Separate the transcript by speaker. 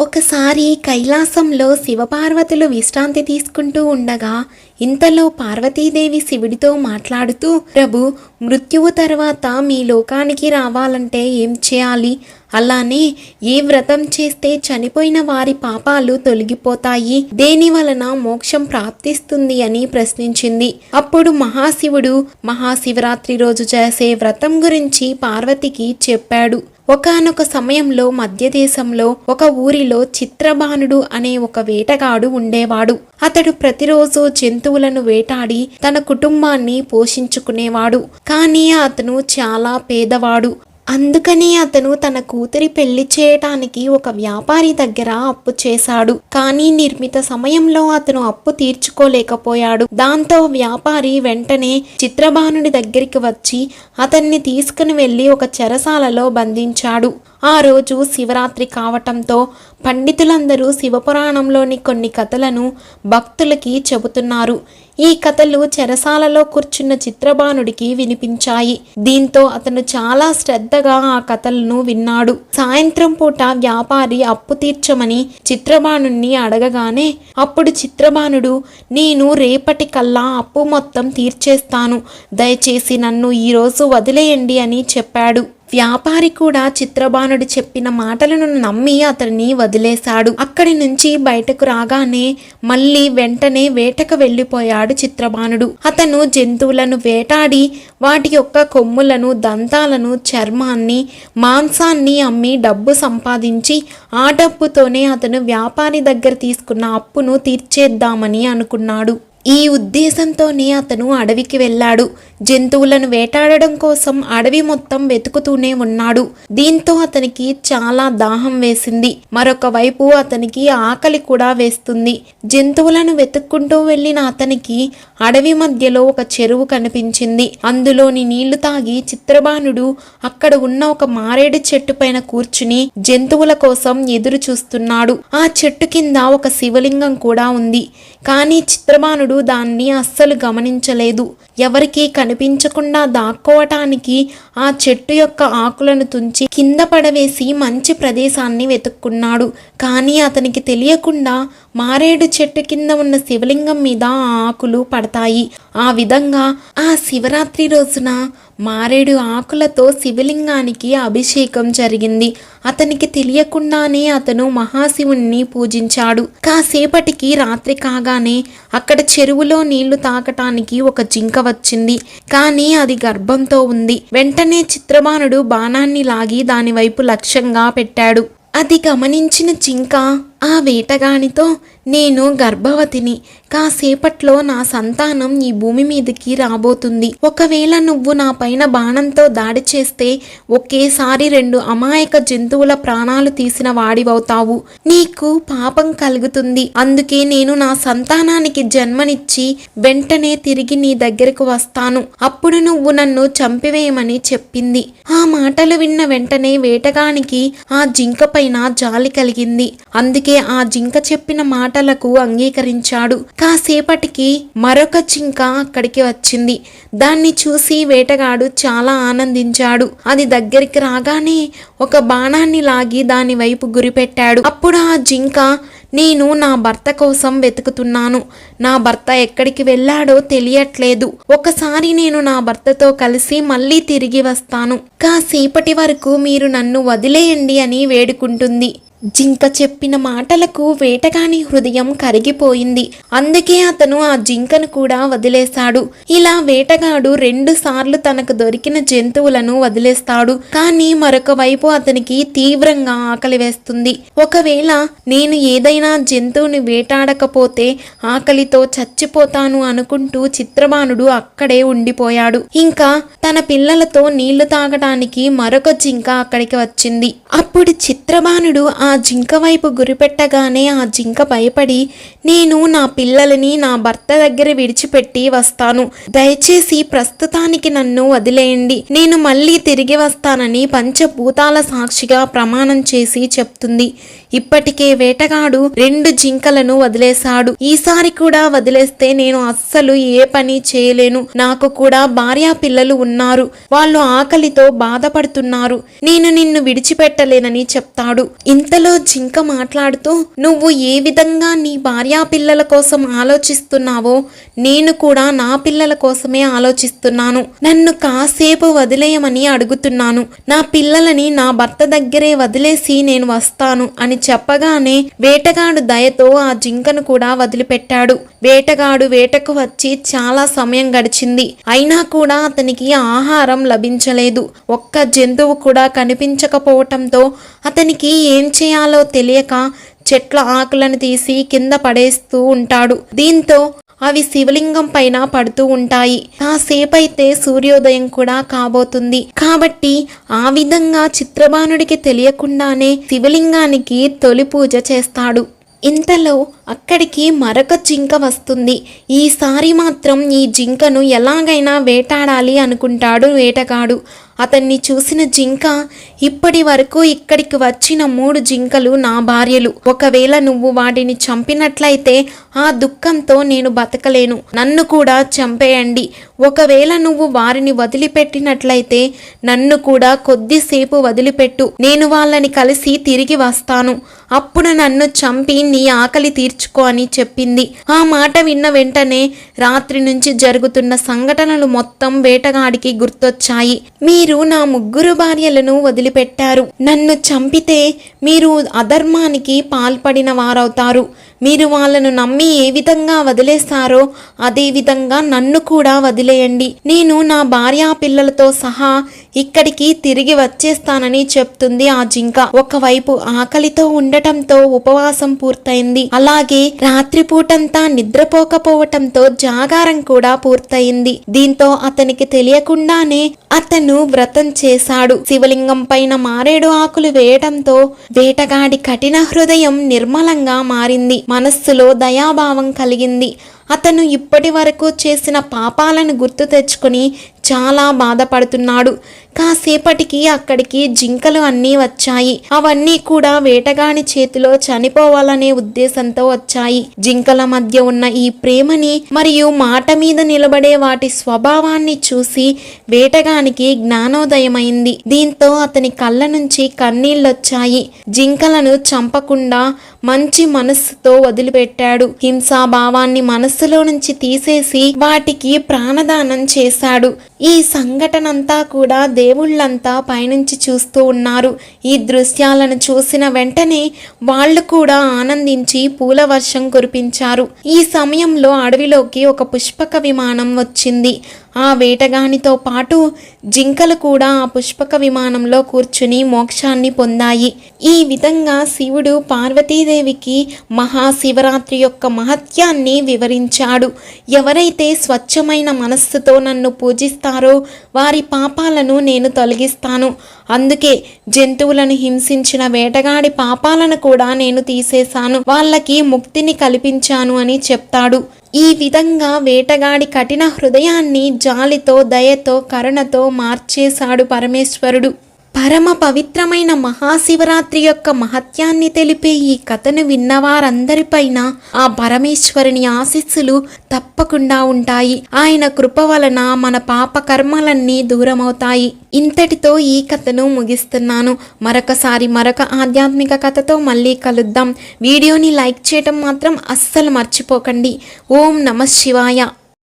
Speaker 1: ఒకసారి కైలాసంలో శివపార్వతులు విశ్రాంతి తీసుకుంటూ ఉండగా ఇంతలో పార్వతీదేవి శివుడితో మాట్లాడుతూ ప్రభు మృత్యువు తర్వాత మీ లోకానికి రావాలంటే ఏం చేయాలి? అలానే ఏ వ్రతం చేస్తే చనిపోయిన వారి పాపాలు తొలగిపోతాయి? దేని వలన మోక్షం ప్రాప్తిస్తుంది అని ప్రశ్నించింది. అప్పుడు మహాశివుడు మహాశివరాత్రి రోజు చేసే వ్రతం గురించి పార్వతికి చెప్పాడు. ఒకానొక సమయంలో మధ్యదేశంలో ఒక ఊరిలో చిత్రబాణుడు అనే ఒక వేటగాడు ఉండేవాడు. అతడు ప్రతిరోజు జంతువులను వేటాడి తన కుటుంబాన్ని పోషించుకునేవాడు. కానీ అతను చాలా పేదవాడు. అందుకని అతను తన కూతురి పెళ్ళి చేయటానికి ఒక వ్యాపారి దగ్గర అప్పు చేశాడు. కానీ నిర్మిత సమయంలో అతను అప్పు తీర్చుకోలేకపోయాడు. దాంతో వ్యాపారి వెంటనే చిత్రబాణుడి దగ్గరికి వచ్చి అతన్ని తీసుకుని వెళ్ళి ఒక చెరసాలలో బంధించాడు. ఆ రోజు శివరాత్రి కావటంతో పండితులందరూ శివపురాణంలోని కొన్ని కథలను భక్తులకి చెబుతున్నారు. ఈ కథలు చెరసాలలో కూర్చున్న చిత్రబాణుడికి వినిపించాయి. దీంతో అతను చాలా శ్రద్ధగా ఆ కథలను విన్నాడు. సాయంత్రం పూట వ్యాపారి అప్పు తీర్చమని చిత్రబాణుణ్ణి అడగగానే అప్పుడు చిత్రబాణుడు నేను రేపటి కల్లా అప్పు మొత్తం తీర్చేస్తాను. దయచేసి నన్ను ఈరోజు వదిలేయండి అని చెప్పాడు. వ్యాపారి కూడా చిత్రబాణుడు చెప్పిన మాటలను నమ్మి అతన్ని వదిలేశాడు. అక్కడి నుంచి బయటకు రాగానే మళ్ళీ వెంటనే వేటకు వెళ్ళిపోయాడు చిత్రబాణుడు. అతను జంతువులను వేటాడి వాటి యొక్క కొమ్ములను దంతాలను చర్మాన్ని మాంసాన్ని అమ్మి డబ్బు సంపాదించి ఆ డబ్బుతోనే అతను వ్యాపారి దగ్గర తీసుకున్న అప్పును తీర్చేద్దామని అనుకున్నాడు. ఈ ఉద్దేశంతోనే అతను అడవికి వెళ్ళాడు. జంతువులను వేటాడడం కోసం అడవి మొత్తం వెతుకుతూనే ఉన్నాడు. దీంతో అతనికి చాలా దాహం వేసింది. మరొక వైపు అతనికి ఆకలి కూడా వేస్తుంది. జంతువులను వెతుక్కుంటూ వెళ్ళిన అతనికి అడవి మధ్యలో ఒక చెరువు కనిపించింది. అందులోని నీళ్ళు తాగి చిత్రబాణుడు అక్కడ ఉన్న ఒక మారేడు చెట్టు పైన కూర్చుని జంతువుల కోసం ఎదురు చూస్తున్నాడు ఆ చెట్టు కింద ఒక శివలింగం కూడా ఉంది. కానీ చిత్రబాణుడు దాన్ని అస్సలు గమనించలేదు. ఎవరికీ కనిపించకుండా దాక్కోవటానికి ఆ చెట్టు యొక్క ఆకులను తుంచి కింద పడవేసి మంచి ప్రదేశాన్ని వెతుక్కున్నాడు. కానీ అతనికి తెలియకుండా మారేడు చెట్టు కింద ఉన్న శివలింగం మీద ఆ ఆకులు పడతాయి. ఆ విధంగా ఆ శివరాత్రి రోజున మారేడు ఆకులతో శివలింగానికి అభిషేకం జరిగింది. అతనికి తెలియకుండానే అతను మహాశివుణ్ణి పూజించాడు. కాసేపటికి రాత్రి కాగానే అక్కడ చెరువులో నీళ్ళు తాకటానికి ఒక జింక వచ్చింది. కానీ అది గర్భంతో ఉంది. వెంటనే చిత్రబాణుడు బాణాన్ని లాగి దాని వైపు లక్ష్యంగా పెట్టాడు. అది గమనించిన జింక ఆ వేటగానితో నేను గర్భవతిని. కాసేపట్లో నా సంతానం ఈ భూమి మీదకి రాబోతుంది. ఒకవేళ నువ్వు నా పైన బాణంతో దాడి చేస్తే ఒకేసారి రెండు అమాయక జంతువుల ప్రాణాలు తీసిన వాడివవుతావు. నీకు పాపం కలుగుతుంది. అందుకే నేను నా సంతానానికి జన్మనిచ్చి వెంటనే తిరిగి నీ దగ్గరకు వస్తాను. అప్పుడు నువ్వు నన్ను చంపివేయమని చెప్పింది. ఆ మాటలు విన్న వెంటనే వేటగానికి ఆ జింక పైన జాలి కలిగింది. అందుకే ఆ జింక చెప్పిన మాట మాటలకు అంగీకరించాడు. కాసేపటికి మరొక జింక అక్కడికి వచ్చింది. దాన్ని చూసి వేటగాడు చాలా ఆనందించాడు. అది దగ్గరికి రాగానే ఒక బాణాన్ని లాగి దాని వైపు గురిపెట్టాడు. అప్పుడు ఆ జింక నేను నా భర్త కోసం వెతుకుతున్నాను. నా భర్త ఎక్కడికి వెళ్ళాడో తెలియట్లేదు. ఒకసారి నేను నా భర్తతో కలిసి మళ్ళీ తిరిగి వస్తాను. కాసేపటి వరకు మీరు నన్ను వదిలేయండి అని వేడుకుంటుంది. జింక చెప్పిన మాటలకు వేటగాని హృదయం కరిగిపోయింది. అందుకే అతను ఆ జింకను కూడా వదిలేశాడు. ఇలా వేటగాడు రెండు సార్లు తనకు దొరికిన జంతువులను వదిలేస్తాడు. కానీ మరొక వైపు అతనికి తీవ్రంగా ఆకలి వేస్తుంది. ఒకవేళ నేను ఏదైనా జంతువుని వేటాడకపోతే ఆకలితో చచ్చిపోతాను అనుకుంటూ చిత్రబాణుడు అక్కడే ఉండిపోయాడు. ఇంకా తన పిల్లలతో నీళ్ళు తాగడానికి మరొక జింక అక్కడికి వచ్చింది. అప్పుడు చిత్రబాణుడు ఆ ఆ జింక వైపు గురిపెట్టగానే ఆ జింక భయపడి నేను నా పిల్లలని నా భర్త దగ్గర విడిచిపెట్టి వస్తాను. దయచేసి ప్రస్తుతానికి నన్ను వదిలేయండి. నేను మళ్ళీ తిరిగి వస్తానని పంచభూతాల సాక్షిగా ప్రమాణం చేసి చెప్తుంది. ఇప్పటికే వేటగాడు రెండు జింకలను వదిలేశాడు. ఈసారి కూడా వదిలేస్తే నేను అస్సలు ఏ పని చేయలేను. నాకు కూడా భార్యా పిల్లలు ఉన్నారు. వాళ్ళు ఆకలితో బాధపడుతున్నారు. నేను నిన్ను విడిచిపెట్టలేనని చెప్తాడు. ఇంతలో జింక మాట్లాడుతూ నువ్వు ఏ విధంగా నీ భార్యా పిల్లల కోసం ఆలోచిస్తున్నావో నేను కూడా నా పిల్లల కోసమే ఆలోచిస్తున్నాను. నన్ను కాసేపు వదిలేయమని అడుగుతున్నాను. నా పిల్లలని నా భర్త దగ్గరే వదిలేసి నేను వస్తాను అని చెప్పగానే వేటగాడు దయతో ఆ జింకను కూడా వదిలిపెట్టాడు. వేటగాడు వేటకు వచ్చి చాలా సమయం గడిచింది. అయినా కూడా అతనికి ఆహారం లభించలేదు. ఒక్క జంతువు కూడా కనిపించకపోవటంతో అతనికి ఏం చేయాలో తెలియక చెట్ల ఆకులను తీసి కింద పడేస్తూ ఉంటాడు. దీంతో అవి శివలింగం పైన పడుతూ ఉంటాయి. కాసేపైతే సూర్యోదయం కూడా కాబోతుంది. కాబట్టి ఆ విధంగా చిత్రబాణుడికి తెలియకుండానే శివలింగానికి తొలి పూజ చేస్తాడు. ఇంతలో అక్కడికి మరొక జింక వస్తుంది. ఈసారి మాత్రం ఈ జింకను ఎలాగైనా వేటాడాలి అనుకుంటాడు వేటగాడు. అతన్ని చూసిన జింక ఇప్పటి వరకు ఇక్కడికి వచ్చిన మూడు జింకలు నా భార్యలు. ఒకవేళ నువ్వు వాటిని చంపినట్లయితే ఆ దుఃఖంతో నేను బతకలేను. నన్ను కూడా చంపేయండి. ఒకవేళ నువ్వు వారిని వదిలిపెట్టినట్లయితే నన్ను కూడా కొద్దిసేపు వదిలిపెట్టు. నేను వాళ్ళని కలిసి తిరిగి వస్తాను. అప్పుడు నన్ను చంపి నీ ఆకలి తీర్చుకో అని చెప్పింది. ఆ మాట విన్న వెంటనే రాత్రి నుంచి జరుగుతున్న సంఘటనలు మొత్తం వేటగాడికి గుర్తొచ్చాయి. మీరు నా ముగ్గురు భార్యలను వదిలిపెట్టారు. నన్ను చంపితే మీరు అధర్మానికి పాల్పడిన వారవుతారు. మీరు వాళ్ళను నమ్మి ఏ విధంగా వదిలేస్తారో అదే విధంగా నన్ను కూడా వదిలేయండి. నేను నా భార్య పిల్లలతో సహా ఇక్కడికి తిరిగి వచ్చేస్తానని చెప్తుంది ఆ జింక. ఒకవైపు ఆకలితో ఉండటంతో ఉపవాసం పూర్తయింది. అలాగే రాత్రిపూటంతా నిద్రపోకపోవటంతో జాగారం కూడా పూర్తయింది. దీంతో అతనికి తెలియకుండానే అతను వ్రతం చేశాడు. శివలింగం పైన మారేడు ఆకులు వేయటంతో వేటగాడి కఠిన హృదయం నిర్మలంగా మారింది. మనస్సులో దయాభావం కలిగింది. అతను ఇప్పటి వరకు చేసిన పాపాలను గుర్తు తెచ్చుకొని చాలా బాధపడుతున్నాడు. కాసేపటికి అక్కడికి జింకలు అన్నీ వచ్చాయి. అవన్నీ కూడా వేటగాని చేతిలో చనిపోవాలనే ఉద్దేశంతో వచ్చాయి. జింకల మధ్య ఉన్న ఈ ప్రేమని మరియు మాట మీద నిలబడే వాటి స్వభావాన్ని చూసి వేటగానికి జ్ఞానోదయమైంది. దీంతో అతని కళ్ళ నుంచి కన్నీళ్ళొచ్చాయి. జింకలను చంపకుండా మంచి మనస్సుతో వదిలిపెట్టాడు. హింసాభావాన్ని మనస్సులో నుంచి తీసేసి వాటికి ప్రాణదానం చేశాడు. ఈ సంఘటనంతా కూడా దేవుళ్ళంతా పైనుంచి చూస్తూ ఉన్నారు. ఈ దృశ్యాలను చూసిన వెంటనే వాళ్ళు కూడా ఆనందించి పూల వర్షం కురిపించారు. ఈ సమయంలో అడవిలోకి ఒక పుష్పక విమానం వచ్చింది. ఆ వేటగానితో పాటు జింకలు కూడా ఆ పుష్పక విమానంలో కూర్చుని మోక్షాన్ని పొందాయి. ఈ విధంగా శివుడు పార్వతీదేవికి మహాశివరాత్రి యొక్క మహత్యాన్ని వివరించాడు. ఎవరైతే స్వచ్ఛమైన మనస్సుతో నన్ను పూజిస్తారో వారి పాపాలను నేను తొలగిస్తాను. అందుకే జంతువులను హింసించిన వేటగాడి పాపాలను కూడా నేను తీసేశాను. వాళ్ళకి ముక్తిని కల్పించాను అని చెప్తాడు. ఈ విధంగా వేటగాడి కఠిన హృదయాన్ని జాలితో దయతో కరుణతో మార్చేశాడు పరమేశ్వరుడు. పరమ పవిత్రమైన మహాశివరాత్రి యొక్క మహత్యాన్ని తెలిపే ఈ కథను విన్నవారందరిపైన ఆ పరమేశ్వరుని ఆశీస్సులు తప్పకుండా ఉంటాయి. ఆయన కృప వలన మన పాప కర్మలన్నీ దూరమవుతాయి. ఇంతటితో ఈ కథను ముగిస్తున్నాను. మరొకసారి మరొక ఆధ్యాత్మిక కథతో మళ్ళీ కలుద్దాం. వీడియోని లైక్ చేయటం మాత్రం అస్సలు మర్చిపోకండి. ఓం నమ శివాయ.